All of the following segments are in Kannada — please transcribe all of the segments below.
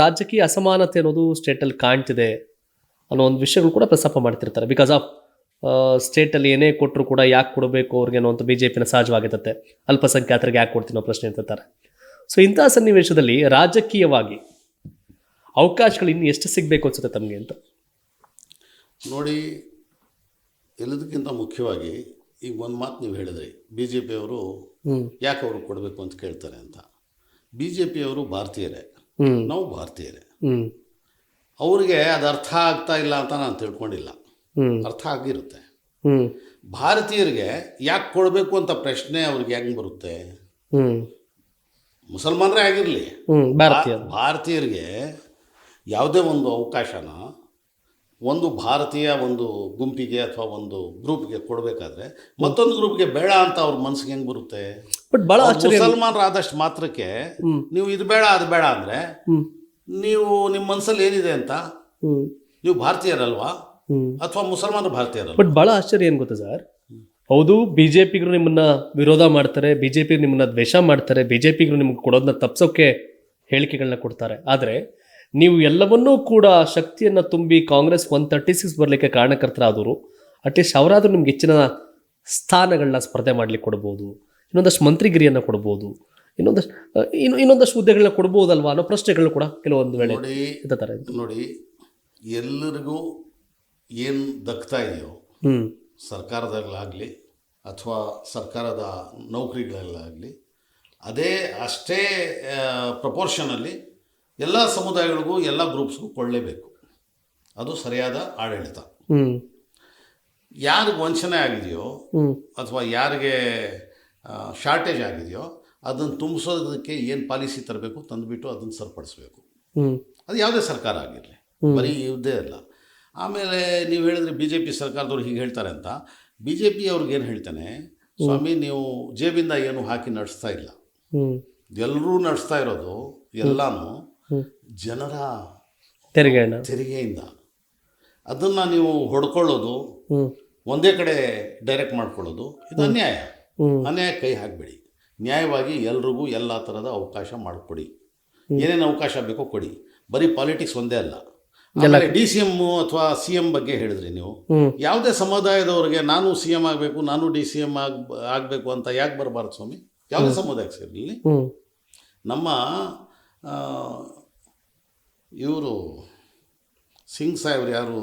ರಾಜಕೀಯ ಅಸಮಾನತೆ ಅನ್ನೋದು ಸ್ಟೇಟಲ್ಲಿ ಕಾಣ್ತಿದೆ ಅನ್ನೋ ಒಂದು ವಿಷಯಗಳು ಕೂಡ ಪ್ರಸ್ತಾಪ ಮಾಡ್ತಿರ್ತಾರೆ. ಬಿಕಾಸ್ ಆಫ್ ಸ್ಟೇಟಲ್ಲಿ ಏನೇ ಕೊಟ್ಟರು ಕೂಡ ಯಾಕೆ ಕೊಡಬೇಕು ಅವ್ರಿಗೆ ಅನ್ನೋ ಬಿ ಜೆ ಪಿನ ಸಹಜವಾಗಿರುತ್ತೆ. ಅಲ್ಪಸಂಖ್ಯಾತರಿಗೆ ಯಾಕೆ ಕೊಡ್ತೀನೋ ಪ್ರಶ್ನೆ ಇರ್ತಾರೆ ಸೊ ಇಂಥ ಸನ್ನಿವೇಶದಲ್ಲಿ ರಾಜಕೀಯವಾಗಿ ಅವಕಾಶಗಳು ಇನ್ನು ಎಷ್ಟು ಸಿಗಬೇಕು ಅನ್ಸುತ್ತೆ ತಮಗೆ ಅಂತ? ನೋಡಿ ಎಲ್ಲದಕ್ಕಿಂತ ಮುಖ್ಯವಾಗಿ ಈಗ ಒಂದು ಮಾತು ನೀವು ಹೇಳಿದ್ರಿ ಬಿ ಜೆ ಪಿಯವರು ಯಾಕೆ ಅವರು ಕೊಡಬೇಕು ಅಂತ ಕೇಳ್ತಾರೆ ಅಂತ. ಬಿ ಜೆ ಪಿಯವರು ಭಾರತೀಯರೇ. ನಾವು ಭಾರತೀಯರೇ. ಹ್ಮ್. ಅವ್ರಿಗೆ ಅದು ಅರ್ಥ ಆಗ್ತಾ ಇಲ್ಲ ಅಂತ ನಾನು ತಿಳ್ಕೊಂಡಿಲ್ಲ. ಅರ್ಥ ಆಗಿರುತ್ತೆ. ಭಾರತೀಯರಿಗೆ ಯಾಕೆ ಕೊಡಬೇಕು ಅಂತ ಪ್ರಶ್ನೆ ಅವ್ರಿಗೆ ಹೆಂಗೆ ಬರುತ್ತೆ? ಹ್ಮ್. ಮುಸಲ್ಮಾನರೇ ಆಗಿರಲಿ. ಭಾರತೀಯರಿಗೆ ಯಾವುದೇ ಒಂದು ಅವಕಾಶನ ಒಂದು ಭಾರತೀಯ ಒಂದು ಗುಂಪಿಗೆ ಅಥವಾ ಒಂದು ಗ್ರೂಪ್ಗೆ ಕೊಡಬೇಕಾದ್ರೆ ಮತ್ತೊಂದು ಗ್ರೂಪ್ಗೆ ಬೇಡ ಅಂತ ಅವ್ರ ಮನಸ್ಸಿಗೆ ಹೆಂಗೆ ಬರುತ್ತೆ? ಬಟ್ ಬಹಳ ಆಶ್ಚರ್ಯ ಮುಸಲ್ಮಾನರಾದಷ್ಟು ಮಾತ್ರಕ್ಕೆ. ನೀವು ಇದು ಬೇಡ ಅದು ಬೇಡ ಅಂದ್ರೆ ನೀವು ನಿಮ್ಮ ಮನಸ್ಸಲ್ಲಿ ಏನಿದೆ ಅಂತ ನೀವು ಭಾರತೀಯರಲ್ವಾ ಅಥವಾ ಮುಸಲ್ಮಾನರು ಭಾರತೀಯರ ಬಟ್ ಬಹಳ ಆಶ್ಚರ್ಯ ಏನು ಗೊತ್ತಾ ಸರ್? ಹೌದು ಬಿ ಜೆ ಪಿಗರು ನಿಮ್ಮನ್ನ ವಿರೋಧ ಮಾಡ್ತಾರೆ ಬಿ ಜೆ ಪಿ ನಿಮ್ಮನ್ನ ದ್ವೇಷ ಮಾಡ್ತಾರೆ ಬಿ ಜೆ ಪಿಗರು ನಿಮ್ಗೆ ಕೊಡೋದನ್ನ ತಪ್ಸೋಕೆ ಹೇಳಿಕೆಗಳನ್ನ ಕೊಡ್ತಾರೆ. ಆದರೆ ನೀವು ಎಲ್ಲವನ್ನೂ ಕೂಡ ಶಕ್ತಿಯನ್ನು ತುಂಬಿ ಕಾಂಗ್ರೆಸ್ ಒನ್ ತರ್ಟಿ ಸಿಕ್ಸ್ ಬರಲಿಕ್ಕೆ ಕಾರಣಕರ್ತರಾದವರು ಅಟ್ಲೀಸ್ಟ್ ಅವರಾದರೂ ನಿಮ್ಗೆ ಹೆಚ್ಚಿನ ಸ್ಥಾನಗಳನ್ನ ಸ್ಪರ್ಧೆ ಮಾಡ್ಲಿಕ್ಕೆ ಕೊಡ್ಬೋದು. ಇನ್ನೊಂದಷ್ಟು ಮಂತ್ರಿಗಿರಿಯನ್ನು ಕೊಡ್ಬೋದು. ಇನ್ನೊಂದಷ್ಟು ಇನ್ನು ಇನ್ನೊಂದಷ್ಟು ಹುದ್ದೆಗಳನ್ನ ಕೊಡ್ಬೋದಲ್ವಾ ಅನ್ನೋ ಪ್ರಶ್ನೆಗಳು ಕೂಡ ಕೆಲವೊಂದು ವೇಳೆ ನೋಡಿ ಎತ್ತಾರೆ ನೋಡಿ ಎಲ್ಲರಿಗೂ ಏನು ದಕ್ತಾ ಇದೆಯೋ ಹ್ಞೂ ಸರ್ಕಾರದಲ್ಲಾಗಲಿ ಅಥವಾ ಸರ್ಕಾರದ ನೌಕರಿಗಳಲ್ಲಾಗಲಿ ಅದೇ ಅಷ್ಟೇ ಪ್ರಪೋರ್ಷನಲ್ಲಿ ಎಲ್ಲ ಸಮುದಾಯಗಳಿಗೂ ಎಲ್ಲ ಗ್ರೂಪ್ಸ್ಗೂ ಕೊಳ್ಳೇಬೇಕು ಅದು ಸರಿಯಾದ ಆಡಳಿತ. ಯಾರಿಗೆ ವಂಚನೆ ಆಗಿದೆಯೋ ಅಥವಾ ಯಾರಿಗೆ ಶಾರ್ಟೇಜ್ ಆಗಿದೆಯೋ ಅದನ್ನು ತುಂಬಿಸೋದಕ್ಕೆ ಏನು ಪಾಲಿಸಿ ತರಬೇಕು ತಂದುಬಿಟ್ಟು ಅದನ್ನು ಸರಿಪಡಿಸ್ಬೇಕು. ಅದು ಯಾವುದೇ ಸರ್ಕಾರ ಆಗಿರಲಿ ಬರೀ ಇದೇ ಅಲ್ಲ. ಆಮೇಲೆ ನೀವು ಹೇಳಿದ್ರೆ ಬಿ ಜೆ ಪಿ ಸರ್ಕಾರದವ್ರು ಹೀಗೆ ಹೇಳ್ತಾರೆ ಅಂತ. ಬಿ ಜೆ ಪಿ ಅವ್ರಿಗೆ ಏನು ಹೇಳ್ತಾನೆ ಸ್ವಾಮಿ ನೀವು ಜೇಬಿಂದ ಏನು ಹಾಕಿ ನಡೆಸ್ತಾ ಇಲ್ಲ. ಎಲ್ಲರೂ ನಡೆಸ್ತಾ ಇರೋದು ಎಲ್ಲಾನು ಜನರ ತೆರಿಗೆ ತೆರಿಗೆಯಿಂದ. ಅದನ್ನು ನೀವು ಹೊಡ್ಕೊಳ್ಳೋದು ಒಂದೇ ಕಡೆ ಡೈರೆಕ್ಟ್ ಮಾಡ್ಕೊಳ್ಳೋದು ಇದು ಅನ್ಯಾಯ. ಅನ್ಯಾಯ ಕೈ ಹಾಕಬೇಡಿ. ನ್ಯಾಯವಾಗಿ ಎಲ್ರಿಗೂ ಎಲ್ಲ ಥರದ ಅವಕಾಶ ಮಾಡಿಕೊಡಿ. ಏನೇನು ಅವಕಾಶ ಬೇಕೋ ಕೊಡಿ. ಬರೀ ಪಾಲಿಟಿಕ್ಸ್ ಒಂದೇ ಅಲ್ಲ. ಡಿ ಸಿ ಎಂ ಅಥವಾ ಸಿ ಎಂ ಬಗ್ಗೆ ಹೇಳಿದ್ರಿ ನೀವು. ಯಾವುದೇ ಸಮುದಾಯದವ್ರಿಗೆ ನಾನು ಸಿ ಎಂ ಆಗಬೇಕು ನಾನು ಡಿ ಸಿ ಎಂ ಆಗ್ ಆಗಬೇಕು ಅಂತ ಯಾಕೆ ಬರಬಾರ್ದು ಸ್ವಾಮಿ? ಯಾವುದೇ ಸಮುದಾಯಕ್ಕೆ ಸೇರಲಿ. ನಮ್ಮ ಇವರು ಸಿಂಗ್ ಸಾಹೇಬ್ರು ಯಾರು?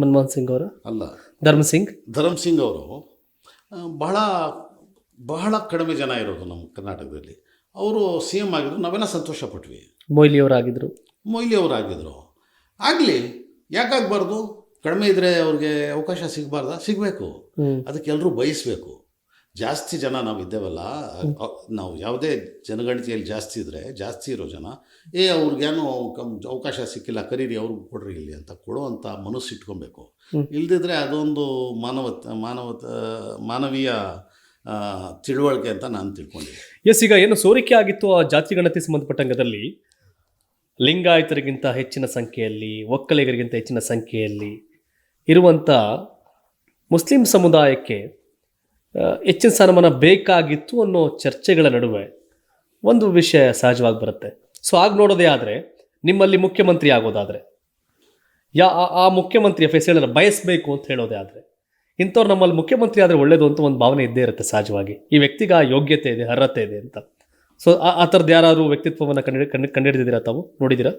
ಮನಮೋಹನ್ ಸಿಂಗ್ ಅವರು? ಅಲ್ಲ. ಧರ್ಮಸಿಂಗ್? ಸಿಂಗ್ ಧರಮ್ ಸಿಂಗ್ ಅವರು ಬಹಳ ಬಹಳ ಕಡಿಮೆ ಜನ ಇರೋದು ನಮ್ಮ ಕರ್ನಾಟಕದಲ್ಲಿ. ಅವರು ಸಿ ಎಂ ಆಗಿದ್ರು ನಾವೆಲ್ಲ ಸಂತೋಷಪಟ್ವಿ. ಮೊಯ್ಲಿ ಮೊಯ್ಲಿಯವರಾಗಿದ್ದರು ಮೊಯ್ಲಿ ಅವರು ಆಗಿದ್ರು ಆಗಲಿ ಯಾಕಾಗಬಾರ್ದು? ಕಡಿಮೆ ಇದ್ದರೆ ಅವ್ರಿಗೆ ಅವಕಾಶ ಸಿಗಬಾರ್ದಾ? ಸಿಗಬೇಕು. ಅದಕ್ಕೆ ಎಲ್ಲರೂ ಬಯಸಬೇಕು. ಜಾಸ್ತಿ ಜನ ನಾವು ಇದ್ದೇವಲ್ಲ ನಾವು ಯಾವುದೇ ಜನಗಣತಿಯಲ್ಲಿ ಜಾಸ್ತಿ ಇದ್ದರೆ ಜಾಸ್ತಿ ಇರೋ ಜನ ಏ ಅವ್ರಿಗೇನು ಕಮ್ ಅವಕಾಶ ಸಿಕ್ಕಿಲ್ಲ ಕರೀರಿ ಅವ್ರಿಗೆ ಕೊಡ್ರಿ ಇಲ್ಲಿ ಅಂತ ಕೊಡುವಂಥ ಮನಸ್ಸು ಇಟ್ಕೊಬೇಕು. ಇಲ್ದಿದ್ರೆ ಅದೊಂದು ಮಾನವತ್ ಮಾನವತ ಮಾನವೀಯ ತಿಳುವಳಿಕೆ ಅಂತ ನಾನು ತಿಳ್ಕೊಂಡಿದ್ದೆ. ಎಸ್, ಈಗ ಏನು ಸೋರಿಕೆ ಆಗಿತ್ತು ಆ ಜಾತಿ ಗಣತಿ ಸಂಬಂಧಪಟ್ಟಂಗದಲ್ಲಿ ಲಿಂಗಾಯತರಿಗಿಂತ ಹೆಚ್ಚಿನ ಸಂಖ್ಯೆಯಲ್ಲಿ, ಒಕ್ಕಲಿಗರಿಗಿಂತ ಹೆಚ್ಚಿನ ಸಂಖ್ಯೆಯಲ್ಲಿ ಇರುವಂಥ ಮುಸ್ಲಿಂ ಸಮುದಾಯಕ್ಕೆ ಹೆಚ್ಚಿನ ಸ್ಥಾನಮಾನ ಬೇಕಾಗಿತ್ತು ಅನ್ನೋ ಚರ್ಚೆಗಳ ನಡುವೆ ಒಂದು ವಿಷಯ ಸಹಜವಾಗಿ ಬರುತ್ತೆ. ಸೊ, ಆಗ ನೋಡೋದೇ ಆದರೆ, ನಿಮ್ಮಲ್ಲಿ ಮುಖ್ಯಮಂತ್ರಿ ಆಗೋದಾದರೆ, ಯಾ, ಆ- ಆ ಫೇಸ್ ಹೇಳಿದ್ರೆ ಬಯಸಬೇಕು ಅಂತ ಹೇಳೋದೇ ಆದರೆ ಇಂಥವ್ರು ನಮ್ಮಲ್ಲಿ ಮುಖ್ಯಮಂತ್ರಿ ಆದರೆ ಒಳ್ಳೇದು ಅಂತ ಒಂದು ಭಾವನೆ ಇದ್ದೇ ಇರುತ್ತೆ ಸಹಜವಾಗಿ. ಈ ವ್ಯಕ್ತಿಗೆ ಆ ಯೋಗ್ಯತೆ ಇದೆ ಅರ್ಹತೆ ಇದೆ ಅಂತ. ಸೊ ಆ- ಥರದ್ದು ಯಾರು ವ್ಯಕ್ತಿತ್ವವನ್ನು ಕಂಡು ಕಂಡು ಕಂಡುಹಿಡಿದಿದ್ದೀರಾ ತಾವು? ನೋಡಿದ್ದೀರಾ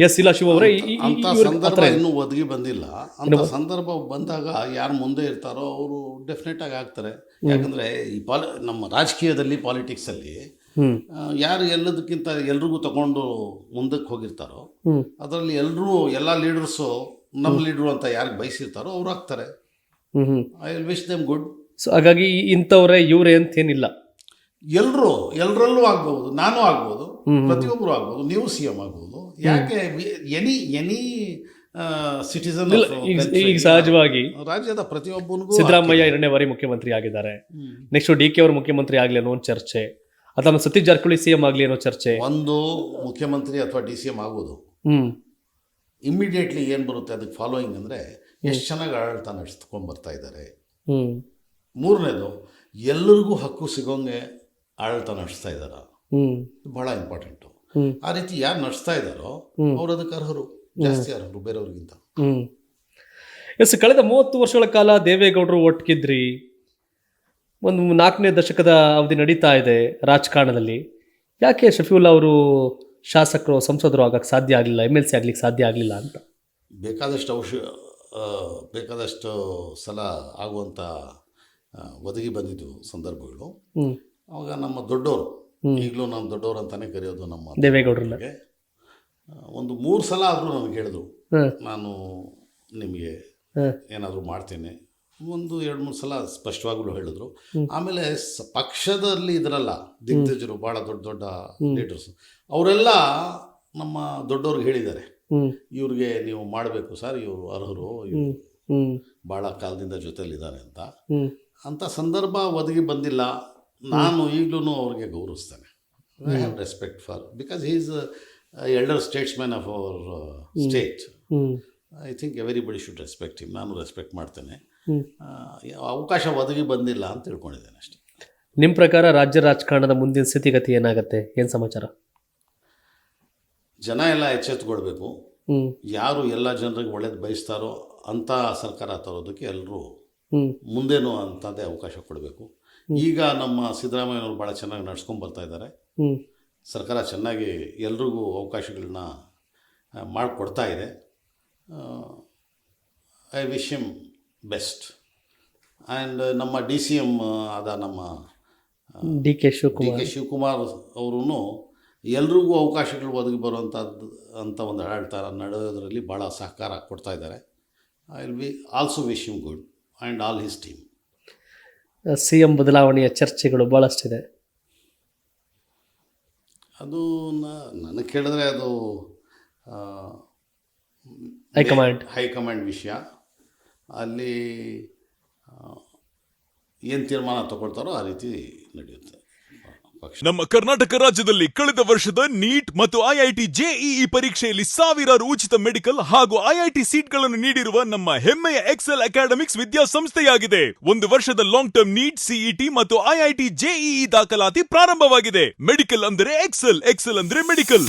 ಎಸ್ ಇಲ್ಲ ಶಿವ ಅವರೇ ಆ ಸಂದರ್ಭ. ಇನ್ನೂ ಒದಗಿ ಬಂದಿಲ್ಲ. ಅಂತ ಸಂದರ್ಭ ಬಂದಾಗ ಯಾರು ಮುಂದೆ ಇರ್ತಾರೋ ಅವರು ಡೆಫಿನೆಟ್ ಆಗಿ ಆಗ್ತಾರೆ. ಯಾಕಂದ್ರೆ ಈ ಪಾಲಿ ನಮ್ಮ ರಾಜಕೀಯದಲ್ಲಿ ಪಾಲಿಟಿಕ್ಸ್ ಅಲ್ಲಿ ಯಾರು ಎಲ್ಲದಕ್ಕಿಂತ ಎಲ್ರಿಗೂ ತಗೊಂಡು ಮುಂದಕ್ಕೆ ಹೋಗಿರ್ತಾರೋ ಅದರಲ್ಲಿ ಎಲ್ಲರೂ ಎಲ್ಲ ಲೀಡರ್ಸು ನಮ್ಮ ಲೀಡ್ರು ಅಂತ ಯಾರಿಗೆ ಬಯಸಿರ್ತಾರೋ ಅವ್ರು ಆಗ್ತಾರೆ. I will wish them good so ಹಾಗಾಗಿ ಇಂಥವ್ರೆ ಇವ್ರೆ ಅಂತೇನಿಲ್ಲ. ಎಲ್ಲರೂ ಎಲ್ಲರಲ್ಲೂ ಆಗ್ಬೋದು ನಾನು ಆಗ್ಬೋದು ಪ್ರತಿಯೊಬ್ಬರು ಆಗ್ಬೋದು ನೀವು ಸಿ ಎಂ ಆಗ್ಬೋದು. ಯಾಕೆ ಎನಿ ಎನಿ ಸಿಟಿಸನ್ ಈಗ ಸಹಜವಾಗಿ ರಾಜ್ಯದ ಪ್ರತಿಯೊಬ್ಬನಿಗೂ ಸಿದ್ದರಾಮಯ್ಯ ಎರಡನೇ ಬಾರಿ ಮುಖ್ಯಮಂತ್ರಿ ಆಗಿದ್ದಾರೆ. ನೆಕ್ಸ್ಟ್ ಡಿ ಕೆ ಅವರು ಮುಖ್ಯಮಂತ್ರಿ ಆಗಲಿ ಅನ್ನೋ ಒಂದು ಚರ್ಚೆ. ಅಥವಾ ಸತೀಶ್ ಜಾರಕಿಹೊಳಿ ಸಿ ಎಂ ಆಗಲಿ ಅನ್ನೋ ಚರ್ಚೆ. ಒಂದು ಮುಖ್ಯಮಂತ್ರಿ ಅಥವಾ ಡಿ ಸಿ ಎಂ ಆಗೋದು. ಹ್ಮ್. ಇಮ್ಮಿಡಿಯೇಟ್ಲಿ ಏನು ಬರುತ್ತೆ ಅದಕ್ಕೆ ಫಾಲೋಯಿಂಗ್ ಅಂದರೆ ಎಷ್ಟು ಚೆನ್ನಾಗಿ ಆಡಳಿತ ನಡೆಸ್ಕೊಂಡು ಬರ್ತಾ ಇದ್ದಾರೆ. ಮೂರನೇದು ಎಲ್ಲರಿಗೂ ಹಕ್ಕು ಸಿಗೋಂಗೆ ಆಡಳಿತ ನಡೆಸ್ತಾ ಇದ್ದಾರ? ಬಹಳ ಇಂಪಾರ್ಟೆಂಟು ಆ ರೀತಿ ಯಾರು ನಡೆಸ್ತಾ ಇದ್ದಾರೋ ಅವ್ರು ಅದಕ್ಕೆ ಅರ್ಹರು ಜಾಸ್ತಿ ಅರ್ಹರು ಬೇರೆಯವ್ರಿಗಿಂತ. ಹ್ಮ್. ಎಸ್ ಕಳೆದ ಮೂವತ್ತು ವರ್ಷಗಳ ಕಾಲ ದೇವೇಗೌಡರು ಒಟ್ಟಿಗಿದ್ರಿ ಒಂದು ನಾಲ್ಕನೇ ದಶಕದ ಅವಧಿ ನಡೀತಾ ಇದೆ ರಾಜಕಾರಣದಲ್ಲಿ. ಯಾಕೆ ಶಫೀವುಲ್ಲಾ ಅವರು ಶಾಸಕರು ಸಂಸದರು ಆಗಕ್ಕೆ ಸಾಧ್ಯ ಆಗಲಿಲ್ಲ ಎಂ ಎಲ್ ಸಿ ಆಗ್ಲಿಕ್ಕೆ ಸಾಧ್ಯ ಆಗಲಿಲ್ಲ ಅಂತ. ಬೇಕಾದಷ್ಟು ಔಷ ಬೇಕಾದಷ್ಟು ಸಲ ಆಗುವಂಥ ಒದಗಿ ಬಂದಿದ್ದು ಸಂದರ್ಭಗಳು. ಅವಾಗ ನಮ್ಮ ದೊಡ್ಡವರು ಈಗಲೂ ನಾನು ದೊಡ್ಡವರು ಅಂತಾನೆ ಕರೆಯೋದು ನಮ್ಮ ದೇವೇಗೌಡರ ಹಾಗೆ. ಆ, ಒಂದು ಮೂರು ಸಲ ಆದರೂ ನನಗೆ ಹೇಳಿದ್ರು ನಾನು ನಿಮಗೆ ಏನಾದರೂ ಮಾಡ್ತೇನೆ ಒಂದು ಎರಡು ಮೂರು ಸಲ ಸ್ಪಷ್ಟವಾಗ್ಲೂ ಹೇಳಿದ್ರು. ಆಮೇಲೆ ಪಕ್ಷದಲ್ಲಿ ಇದ್ರಲ್ಲ ದಿಗ್ಗಜರು ಭಾಳ ದೊಡ್ಡ ದೊಡ್ಡ ಲೀಡರ್ಸ್. ಅವರೆಲ್ಲ ನಮ್ಮ ದೊಡ್ಡವ್ರಿಗೆ ಹೇಳಿದ್ದಾರೆ. ಇವ್ರಿಗೆ ನೀವು ಮಾಡಬೇಕು ಸರ್ ಇವರು ಅರ್ಹರು ಬಹಳ ಭಾಳ ಕಾಲದಿಂದ ಜೊತೆಲಿದ್ದಾರೆ ಅಂತ. ಅಂತ ಅಂಥ ಸಂದರ್ಭ ಒದಗಿ ಬಂದಿಲ್ಲ. ನಾನು ಈಗಲೂ ಅವ್ರಿಗೆ ಗೌರವಿಸ್ತೇನೆ. I have respect for because he is elder statesman of our state I think everybody should respect him. ನಾನು ರೆಸ್ಪೆಕ್ಟ್ ಮಾಡ್ತೇನೆ. ಅವಕಾಶ ಒದಗಿ ಬಂದಿಲ್ಲ ಅಂತ ತಿಳ್ಕೊಂಡಿದ್ದೇನೆ ಅಷ್ಟೇ. ನಿಮ್ಮ ಪ್ರಕಾರ ರಾಜ್ಯ ರಾಜಕಾರಣದ ಮುಂದಿನ ಸ್ಥಿತಿಗತಿ ಏನಾಗುತ್ತೆ? ಏನು ಸಮಾಚಾರ? ಜನ ಎಲ್ಲ ಎಚ್ಚೆತ್ತುಕೊಳ್ಬೇಕು. ಯಾರು ಎಲ್ಲ ಜನರಿಗೆ ಒಳ್ಳೇದು ಬಯಸ್ತಾರೋ ಅಂಥ ಸರ್ಕಾರ ತರೋದಕ್ಕೆ ಎಲ್ಲರೂ ಮುಂದೇನು ಅಂತದೇ ಅವಕಾಶ ಕೊಡಬೇಕು. ಈಗ ನಮ್ಮ ಸಿದ್ದರಾಮಯ್ಯನವರು ಭಾಳ ಚೆನ್ನಾಗಿ ನಡ್ಸ್ಕೊಂಡು ಬರ್ತಾ ಇದ್ದಾರೆ. ಸರ್ಕಾರ ಚೆನ್ನಾಗಿ ಎಲ್ರಿಗೂ ಅವಕಾಶಗಳನ್ನ ಮಾಡಿಕೊಡ್ತಾ ಇದೆ. I wish him best and ನಮ್ಮ ಡಿ ಸಿ ಎಂ ಆದ ನಮ್ಮ D K D Shivakumar K Shivakumar ಅವರು ಎಲ್ರಿಗೂ ಅವಕಾಶಗಳು ಒದಗಿ ಬರುವಂಥದ್ದು ಅಂತ ಒಂದು ಆಡಳಿತ ನಡೆಯೋದ್ರಲ್ಲಿ ಭಾಳ ಸಹಕಾರ ಕೊಡ್ತಾ ಇದ್ದಾರೆ. I will be also wish him good and all his team C M ಬದಲಾವಣೆಯ ಚರ್ಚೆಗಳು ಭಾಳಷ್ಟಿದೆ ಅದು ನನಗೆ ಕೇಳಿದ್ರೆ ಅದು ಹೈಕಮಾಂಡ್. ಹೈಕಮಾಂಡ್ ವಿಷಯ. ಅಲ್ಲಿ ಏನು ತೀರ್ಮಾನ ತಗೊಳ್ತಾರೋ ಆ ರೀತಿ ನಡೆಯುತ್ತೆ. ನಮ್ಮ ಕರ್ನಾಟಕ ರಾಜ್ಯದಲ್ಲಿ ಕಳೆದ ವರ್ಷದ ನೀಟ್ ಮತ್ತು ಐಐಟಿ ಜೆಇಇ ಪರೀಕ್ಷೆಯಲ್ಲಿ ಸಾವಿರಾರು ಉಚಿತ ಮೆಡಿಕಲ್ ಹಾಗೂ ಐಐಟಿ ಸೀಟ್ಗಳನ್ನು ನೀಡಿರುವ ನಮ್ಮ ಹೆಮ್ಮೆಯ ಎಕ್ಸೆಲ್ ಅಕಾಡೆಮಿಕ್ಸ್ ವಿದ್ಯಾಸಂಸ್ಥೆಯಾಗಿದೆ. ಒಂದು ವರ್ಷದ ಲಾಂಗ್ ಟರ್ಮ್ ನೀಟ್ ಸಿಇಟಿ ಮತ್ತು ಐಐಟಿ ಜೆಇಇ ದಾಖಲಾತಿ ಪ್ರಾರಂಭವಾಗಿದೆ. ಮೆಡಿಕಲ್ ಅಂದರೆ ಎಕ್ಸೆಲ್ ಎಕ್ಸೆಲ್ ಅಂದ್ರೆ ಮೆಡಿಕಲ್.